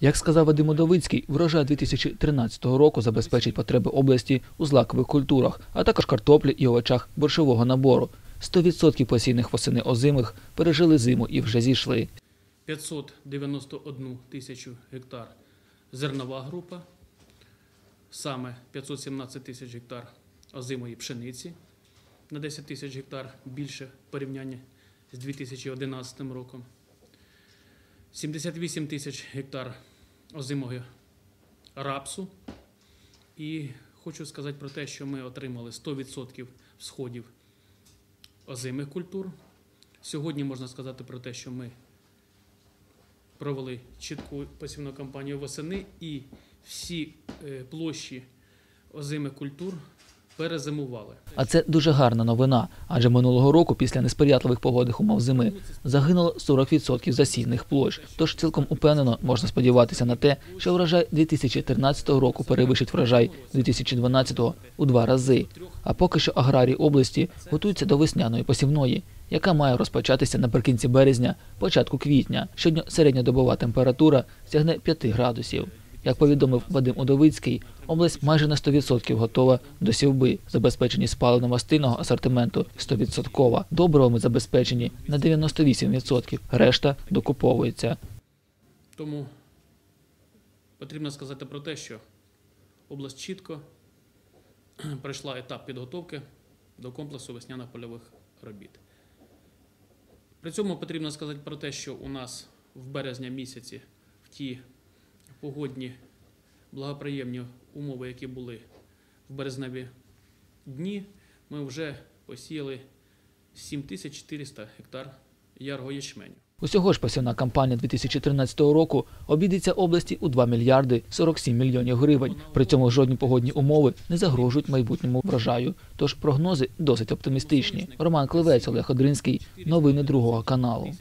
Як сказав Вадим Удовицький, врожай 2013 року забезпечить потреби області у злакових культурах, а також картоплі і овочах борщового набору. 100% посійних восени озимих пережили зиму і вже зійшли. 591 тисячу гектар зернова група, саме 517 тисяч гектар озимої пшениці на 10 тисяч гектар більше в порівнянні з 2011 роком. 78 тисяч гектар озимого рапсу. І хочу сказати про те, що ми отримали 100% всходів озимих культур. Сьогодні можна сказати про те, що ми провели чітку посівну кампанію восени і всі е, площі озимих культур перезимували. А це дуже гарна новина, адже минулого року, після несприятливих погодних умов зими, загинуло 40% засійних площ. Тож цілком упевнено можна сподіватися на те, що врожай 2013 року перевищить врожай 2012 у два рази. А поки що аграрії області готуються до весняної посівної, яка має розпочатися наприкінці березня, початку квітня. Щодня середньодобова температура сягне 5 градусів. Як повідомив Вадим Удовицький, область майже на 100% готова до сівби, забезпечені спалено-мастильного асортименту 100%, добривами забезпечені на 98%, решта докуповується. Тому потрібно сказати про те, що область чітко пройшла етап підготовки до комплексу весняно-польових робіт. При цьому потрібно сказати про те, що у нас в березні місяці в ті погодні благоприємні умови, які були в березневі дні, ми вже посіяли 7400 гектар ярого ячменю. Усього ж посівна кампанія 2013 року обійдеться області у 2 мільярди 47 мільйонів гривень. При цьому жодні погодні умови не загрожують майбутньому врожаю. Тож прогнози досить оптимістичні. Роман Кливець, Олег Одринський. Новини другого каналу.